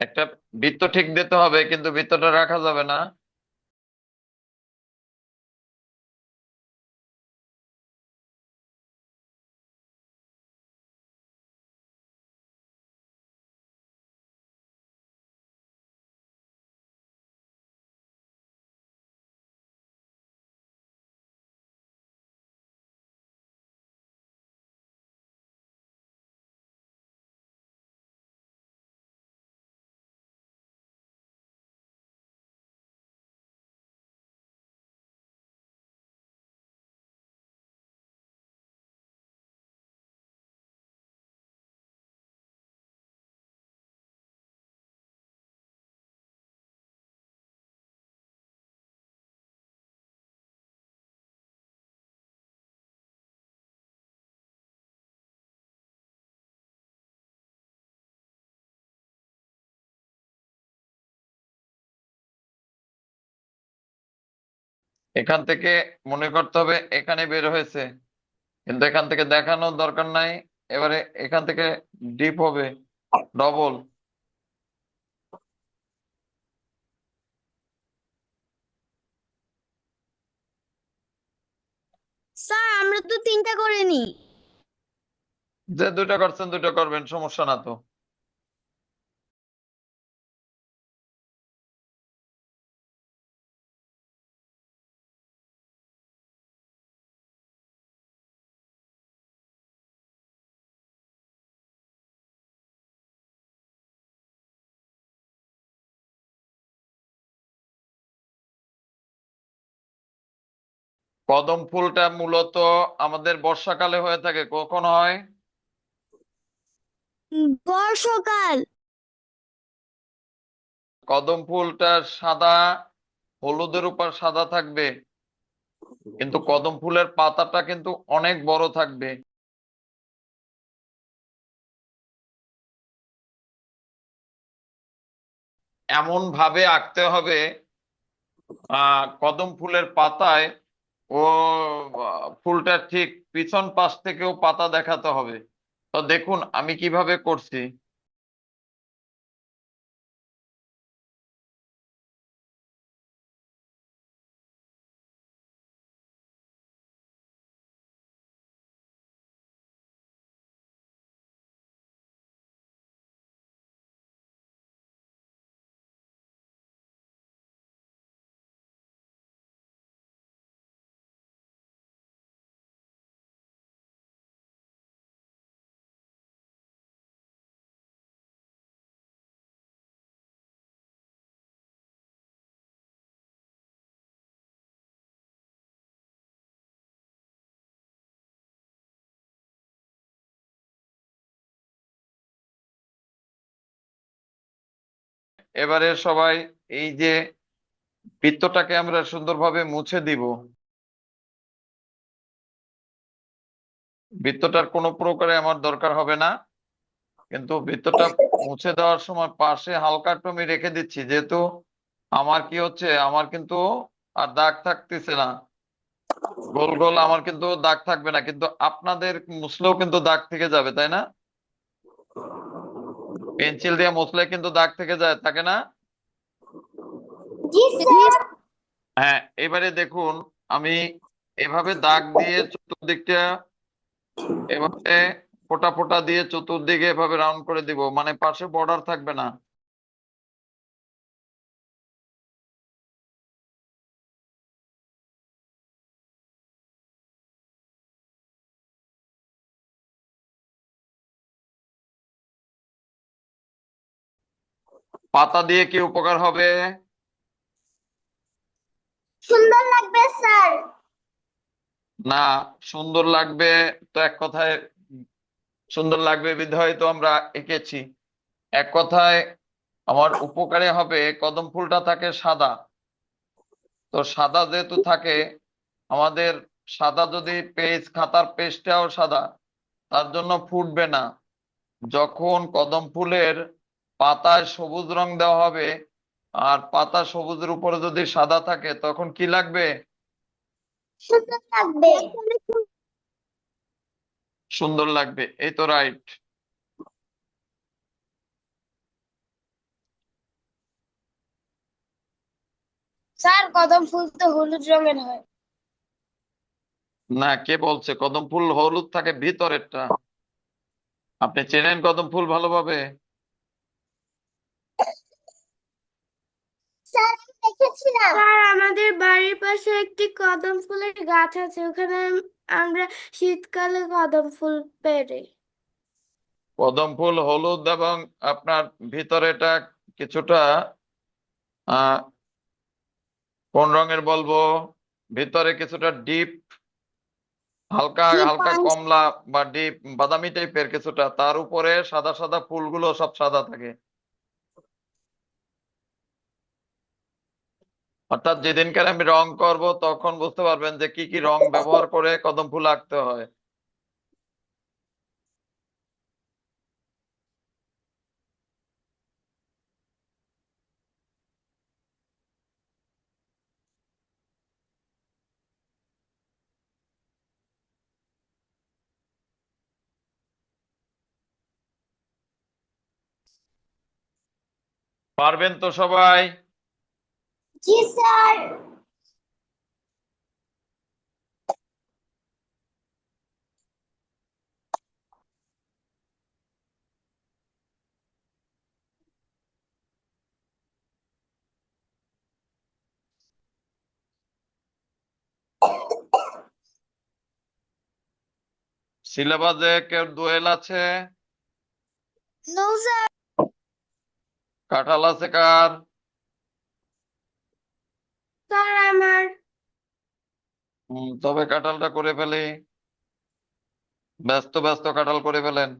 একটা বৃত্ত ঠিক দিতে হবে কিন্তু বৃত্তটা রাখা যাবে না। এখান থেকে মনে করতে হবে এখানে বের হয়েছে। কিন্তু এখান থেকে দেখানোর দরকার নাই। এবারে এখান থেকে ডিপ হবে। ডবল। স্যার আমরা তো তিনটা করে নি যে দুটো করছেন দুটো করবেন সমস্যা না তো। কদম ফুলটা মূলত আমাদের বর্ষাকালে হয়ে থাকে কখন হয়? বর্ষকাল। কদম ফুলটা সাদা হলুদের উপর সাদা থাকবে কিন্তু কদম ফুলের পাতাটা কিন্তু অনেক বড় থাকবে। এমন ভাবে আঁকতে হবে আহ কদম ফুলের পাতায় ও ফুলটা ঠিক পিছন পাশ থেকেও পাতা দেখাতে হবে। তো দেখুন আমি কীভাবে করছি। এবারে সবাই এই যে বৃত্তটাকে আমরা সুন্দরভাবে মুছে দিব। বৃত্তটার কোনো প্রকারে আমার দরকার হবে না। কিন্তু বৃত্তটা মুছে দেওয়ার সময় পাশে হালকা একটু আমি রেখে দিচ্ছি, যেহেতু আমার কি হচ্ছে, আমার কিন্তু আর দাগ থাকতেছে না। গোল গোল আমার কিন্তু দাগ থাকবে না, কিন্তু আপনাদের মুছলেও কিন্তু দাগ থেকে যাবে, তাই না? পেন্সিল দিয়ে মুছলে কিন্তু দাগ থেকে যায় থাকে না? হ্যাঁ এবারে দেখুন আমি এভাবে দাগ দিয়ে চতুর্দিকটা এভাবে ফোটা ফোটা দিয়ে চতুর্দিকে এভাবে রাউন্ড করে দিব মানে পাশে বর্ডার থাকবে না। পাতা দিয়ে কি উপকার হবে? সুন্দর লাগবে স্যার। না সুন্দর লাগবে তো এক কথায় সুন্দর লাগবে বিধায় তো আমরা এঁকেছি। এক কথায় আমার উপকারে হবে কদম ফুলটা থাকে সাদা। তো সাদা যেহেতু থাকে আমাদের সাদা যদি পেজ খাতার পেজটাও সাদা তার জন্য ফুটবে না। যখন কদম ফুলের পাতায় সবুজ রং দেওয়া হবে আর পাতা সবুজের উপরে যদি সাদা থাকে তখন কি লাগবে? সুন্দর লাগবে। এই তো রাইট স্যার কদম ফুল তো হলুদ রঙের হয়। না কে বলছে? কদম ফুল হলুদ থাকে ভিতরেরটা। আপনি চেনেন কদম ফুল ভালোভাবে? স্যার আমি দেখেছিলাম। স্যার আমাদের বাড়ির পাশে একটি কদম ফুলের গাছ আছে। ওখানে আমরা শীতকালে কদম ফুল পেড়ে। কদম ফুল হলুদ এবং আপনার ভিতরেটা কিছুটা আহ কোন রঙের বলব? ভিতরে কিছুটা ডিপ হালকা হালকা কমলা বা ডিপ বাদামি টাইপের কিছুটা। তার উপরে সাদা সাদা ফুলগুলো সব সাদা থাকে। অর্থাৎ যেদিনকার আমি রং করব, তখন বুঝতে পারবেন যে কি কি রং ব্যবহার করে কদম ফুল আঁকতে হয়। পারবেন তো সবাই? জি স্যার সিলেবাসে কেউ দোয়েল আছে? কাঁঠাল আছে কার? স্যার আমার তবে কাঁঠালটা করে ফেলে। ব্যস্ত ব্যস্ত কাঁঠাল করে ফেলেন।